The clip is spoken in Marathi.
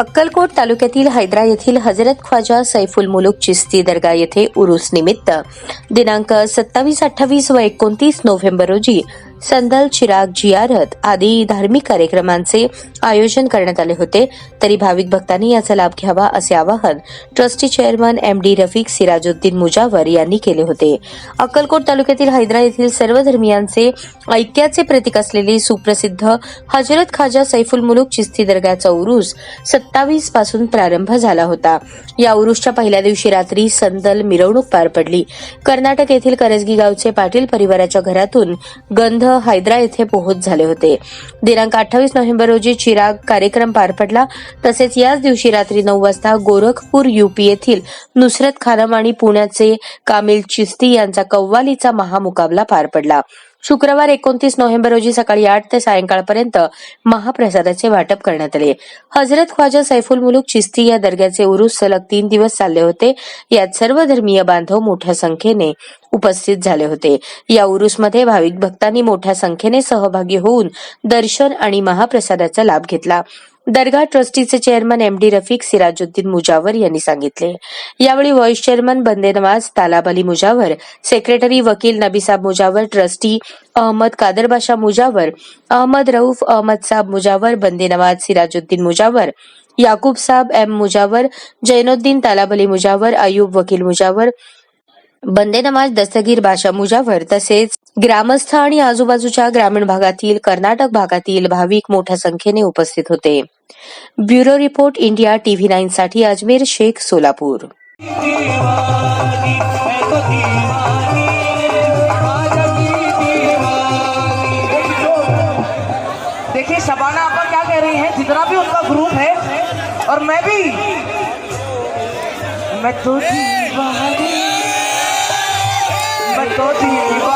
अक्कलकोट तालुक्यातील हैदरा येथील हजरत ख्वाजा सैफुल मुलुक चिस्ती दर्गा येथे उरुस निमित्त. दिनांक सत्तावीस अठ्ठावीस व एकोणतीस नोव्हेंबर रोजी संदल चिराग जियारत आदी धार्मिक कार्यक्रमांचे आयोजन करण्यात आले होते. तरी भाविक भक्तांनी याचा लाभ घ्यावा असे आवाहन trustee chairman M D Rafiq Sirajuddin Mujawar यांनी केले होते. अक्कलकोट तालुक्यातील हैदरा येथील सर्व धर्मियांचे ऐक्याचे प्रतीक असलेले सुप्रसिद्ध हजरत खाजा सैफुल मुलूक चिस्ती दर्गाचा उरूस सत्तावीसपासून प्रारंभ झाला होता. या उरुसच्या पहिल्या दिवशी रात्री संदल मिरवणूक पार पडली. कर्नाटक येथील करजगी गावचे पाटील परिवाराच्या घरातून गंध हैदरा येथे पोहोच झाले होते. दिनांक अठ्ठावीस नोव्हेंबर रोजी चिराग कार्यक्रम पार पडला. तसेच याच दिवशी रात्री नऊ वाजता गोरखपूर युपी येथील नुसरत खानम आणि पुण्याचे कामिल चिस्ती यांचा कव्वालीचा महामुकाबला पार पडला. शुक्रवार एकोणतीस नोव्हेंबर रोजी सकाळी आठ ते सायंकाळपर्यंत महाप्रसादाचे वाटप करण्यात आले. हजरत ख्वाजा सैफुल मुलुक चिस्ती या दर्ग्याचे उरूस सलग तीन दिवस चालले होते. यात सर्व धर्मीय बांधव मोठ्या संख्येने उपस्थित झाले होते. या उरूसमध्ये भाविक भक्तांनी मोठ्या संख्येने सहभागी होऊन दर्शन आणि महाप्रसादाचा लाभ घेतला. दर्गा ट्रस्टीचे chairman M D Rafiq Sirajuddin Mujawar यांनी सांगितले. यावेळी व्हाईस चेअरमन बंदे नवाज तालाब अली मुजावर सेक्रेटरी वकील नबीसाब मुजावर ट्रस्टी अहमद कादरबाशा मुजावर अहमद रऊफ अहमद साब मुजावर बंदे नवाज सिराजुद्दीन मुजावर याकूब साब एम मुजावर जैनुद्दीन तालाब अली मुजावर अयूब वकील मुजावर बंदे नमाज दस्तगीर बाशा मुजावर तसेच ग्रामस्थ आणि आजूबाजूच्या ग्रामीण भागातील कर्नाटक भागातील भाविक मोठ्या संख्येने उपस्थित होते. Bureau report India TV nine साठी अजमेर शेख सोलापूर. देखिए शबाना क्या कह रही है? जितना भी उनका ग्रुप है और मैं भी। मैं तो दीवानी मैं तो दीवानी